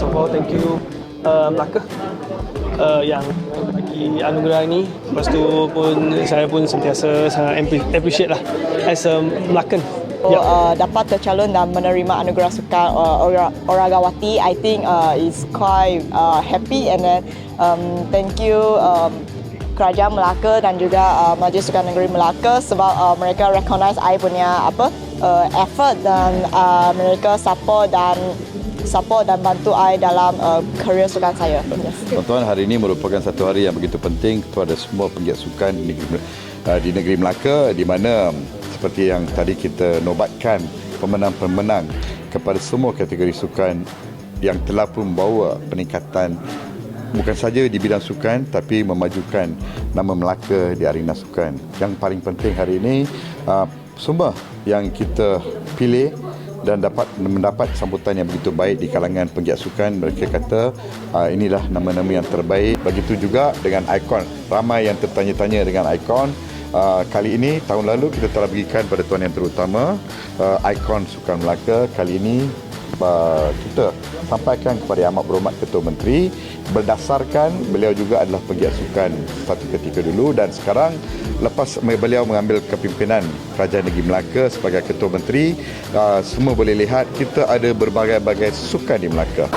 of all thank you uh, Melaka uh, yang bagi anugerah ini. Lepas tu pun saya pun sentiasa sangat appre- appreciate lah as a Melakan. So, uh, dapat tercalon dan menerima anugerah sukan uh, Ora- Oragawati, I think uh, is quite uh, happy and then um, thank you um, Kerajaan Melaka dan juga uh, Majlis Sukan Negeri Melaka sebab uh, mereka recognize I punya apa uh, effort dan uh, mereka support dan support dan bantu I dalam uh, career sukan saya. Tuan-tuan, hari ini merupakan satu hari yang begitu penting kepada semua penggiat sukan di negeri, uh, di negeri Melaka di mana um, seperti yang tadi kita nobatkan pemenang-pemenang kepada semua kategori sukan yang telah pun membawa peningkatan bukan saja di bidang sukan tapi memajukan nama Melaka di arena sukan. Yang paling penting hari ini uh, semua yang kita pilih dan dapat mendapat sambutan yang begitu baik di kalangan penggiat sukan mereka kata uh, inilah nama-nama yang terbaik. Begitu juga dengan ikon. Ramai yang tertanya-tanya dengan ikon. Uh, kali ini tahun lalu kita telah berikan pada tuan yang terutama uh, ikon sukan Melaka. Kali ini uh, kita sampaikan kepada Amat Berhormat Ketua Menteri berdasarkan beliau juga adalah penggiat sukan satu ketika dulu dan sekarang lepas beliau mengambil kepimpinan Kerajaan Negeri Melaka sebagai Ketua Menteri uh, semua boleh lihat kita ada berbagai-bagai sukan di Melaka.